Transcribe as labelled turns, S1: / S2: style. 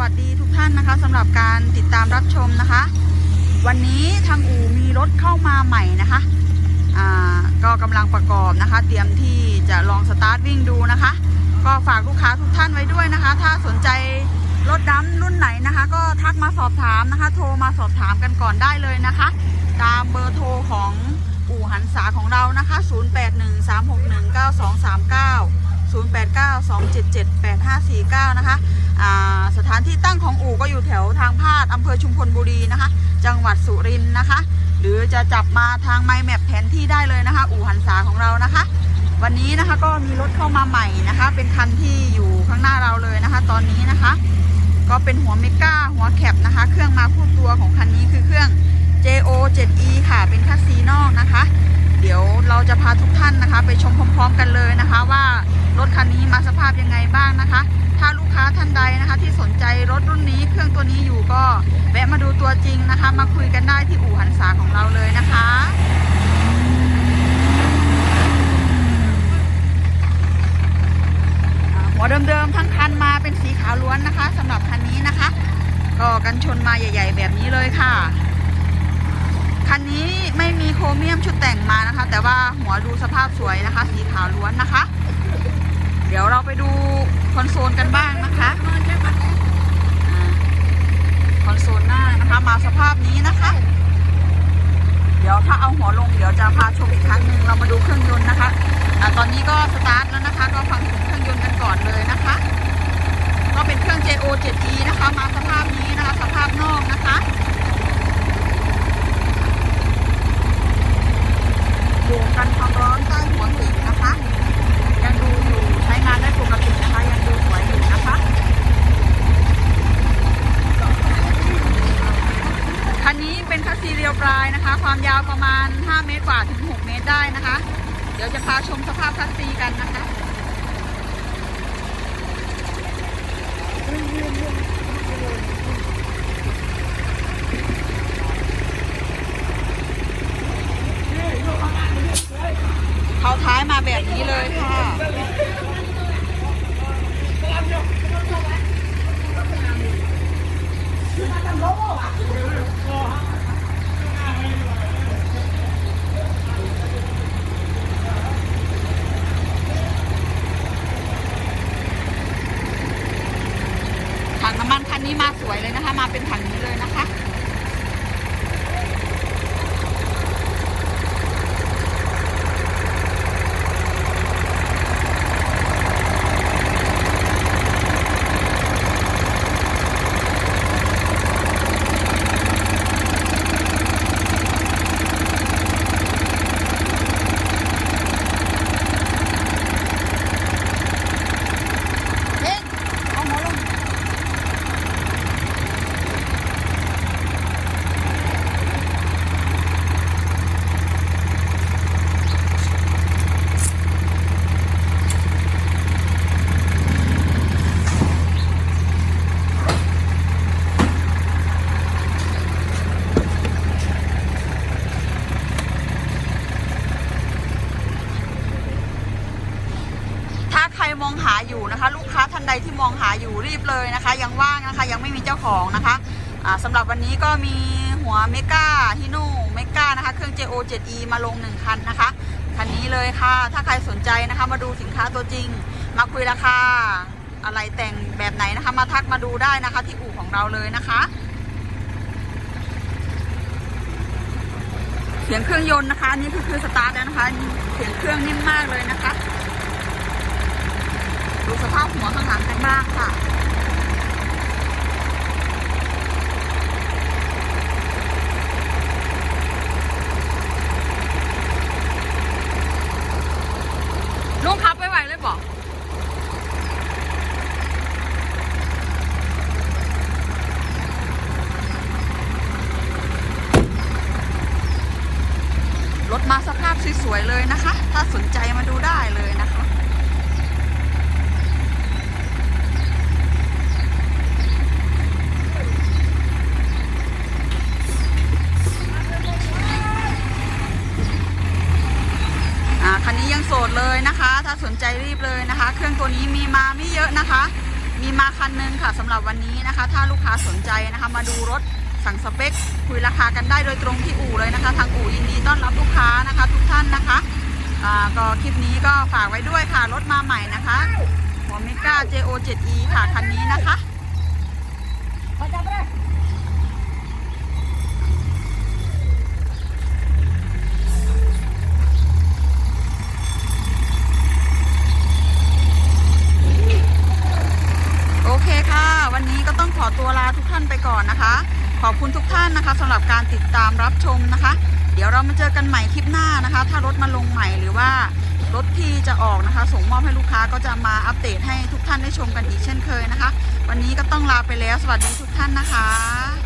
S1: วัสดีทุกท่านนะคะสำหรับการติดตามรับชมนะคะ วันนี้ทางอู่มีรถเข้ามาใหม่นะคะอ่าก็กำลังประกอบนะคะ เตรียมที่จะลองสตาร์ทวิ่งดูนะคะ ก็ฝากลูกค้าทุกท่านไว้ด้วยนะคะ ถ้าสนใจรถดำรุ่นไหนนะคะ ก็ทักมาสอบถามนะคะ โทรมาสอบถามกันก่อนได้เลยนะคะ ตามเบอร์โทรของอู่หันษาของเรานะคะ 0813619239นะคะอ่า สถานที่ตั้งของอู่ก็อยู่แถวทางพาดอำเภอชุมพลบุรีนะคะ จังหวัดสุรินทร์นะคะ หรือจะจับมาทางไมแมปแผนที่ได้เลยนะคะ อู่หันษาของเรานะคะ วันนี้นะคะก็มีรถเข้ามาใหม่นะคะ เป็นคันที่อยู่ข้างหน้าเราเลยนะคะ ตอนนี้นะคะ ก็เป็นหัวเมก้าหัวแคปนะคะ เครื่องมาคู่ตัวของคันนี้คือเครื่อง JO 7E ค่ะ เป็นคัสซีนอกนะคะ เดี๋ยวเราจะพาทุกท่านนะคะ ไปชมพร้อมๆกันเลยนะคะ ว่ารถคันนี้มาสภาพยังไงบ้างนะคะ ถ้าลูกค้าท่านใดนะคะที่สนใจรถรุ่นนี้เครื่องตัวนี้อยู่ก็แวะมาดูตัวจริงนะคะ มาคุยกันได้ที่อู่หันษาของเราเลยนะคะหัวเดิมๆทั้งคันมาเป็นสีขาวล้วนนะคะสำหรับคันนี้นะคะ ก็กันชนมาใหญ่ ๆ แบบนี้เลยค่ะคันนี้ไม่มีโครเมียมชุดแต่งมานะคะ แต่ว่าหัวดูสภาพสวยนะคะ สีขาวล้วนนะคะ เดี๋ยวเราไปดูคอนโซลกันบ้างนะคะคอนโซลหน้านะคะมาสภาพนี้นะคะ เดี๋ยวถ้าเอาหัวลงเดี๋ยวจะพาชมอีกครั้งหนึ่งเรามาดูเครื่องยนต์นะคะอะตอนนี้ก็สตาร์ทแล้วนะคะ ก็ฟังเสียงเครื่องยนต์กันก่อนเลยนะคะ ก็เป็นเครื่อง JO 7G นะคะ มาสภาพนี้นะคะ สภาพนอกนะคะดูกันความร้อนใต้หัวเก่งนะคะ ยังดูอยู่ใช้งานได้ปกตินะคะ ยังดูสวยอยู่นะคะ คันนี้เป็นคัสซีเรียว ปลายนะคะ ความยาวประมาณ 5 เมตรกว่าถึง 6 เมตรได้นะคะ เดี๋ยวจะพาชมสภาพคัสซีกันนะคะเขาท้ายมาแบบนี้เลยค่ะ ถังน้ำมันคันนี้มาสวยเลยนะคะ มาเป็นถังนี้เลยนะคะ เอ๊ะเอาหัวลง ถ้าใครมองหาอยู่นะคะ ลูกค้าท่านใดที่ม อยู่รีบเลยนะคะ ยังว่างนะคะยังไม่มีเจ้าของนะคะสำหรับวันนี้ก็มีหัวเมกาฮิโน่เมกานะคะ เครื่อง JO 7E มาลงหนึ่งคันนะคะ คันนี้เลยค่ะ ถ้าใครสนใจนะคะมาดูสินค้าตัวจริง มาคุยราคาอะไรแต่งแบบไหนนะคะ มาทักมาดูได้นะคะที่อู่ของเราเลยนะคะ เสียงเครื่องยนต์นะคะนนี่คือคือสตาร์ทแล้วนะคะเสียงเครื่องนิ่มมากเลยนะคะ ดูสภาพหัวข้างหลังกันบ้างค่ะลุงขับไปไหวเลยบอกรถมาสภาพสวยๆเลยนะคะ ถ้าสนใจมาดูได้เลยนะคะ อ่าคันนี้ยัง โสดเลยนะคะ ถ้าสนใจรีบเลยนะคะ เครื่องตัวนี้มีมาไม่เยอะนะคะ มีมาคันหนึงค่ะสำหรับวันนี้นะคะ ถ้าลูกค้าสนใจนะคะมาดูรถสั่งสเปค คุยราคากันได้โดยตรงที่อู่เลยนะคะ ทางอู่ยินดีต้อนรับลูกค้านะคะ ทุกท่านนะคะอ่าก็คลิปนี้ก็ฝากไว้ด้วยค่ะรถมาใหม่นะคะหัวเมก้า JO 7E ค่ะคันนี้นะคะ โอเคค่ะ วันนี้ก็ต้องข อตัวลาทุกท่านไปก่อนนะคะ ขอบคุณทุกท่านนะคะสำหรับการติดตามรับชมนะคะ เดี๋ยวเรามาเจอกันใหม่คลิปหน้านะคะ ถ้ารถมาลงใหม่หรือว่ารถที่จะออกนะคะ ส่งมอบให้ลูกค้าก็จะมาอัปเดตให้ทุกท่านได้ชมกันอีกเช่นเคยนะคะ วันนี้ก็ต้องลาไปแล้ว สวัสดีทุกท่านนะคะ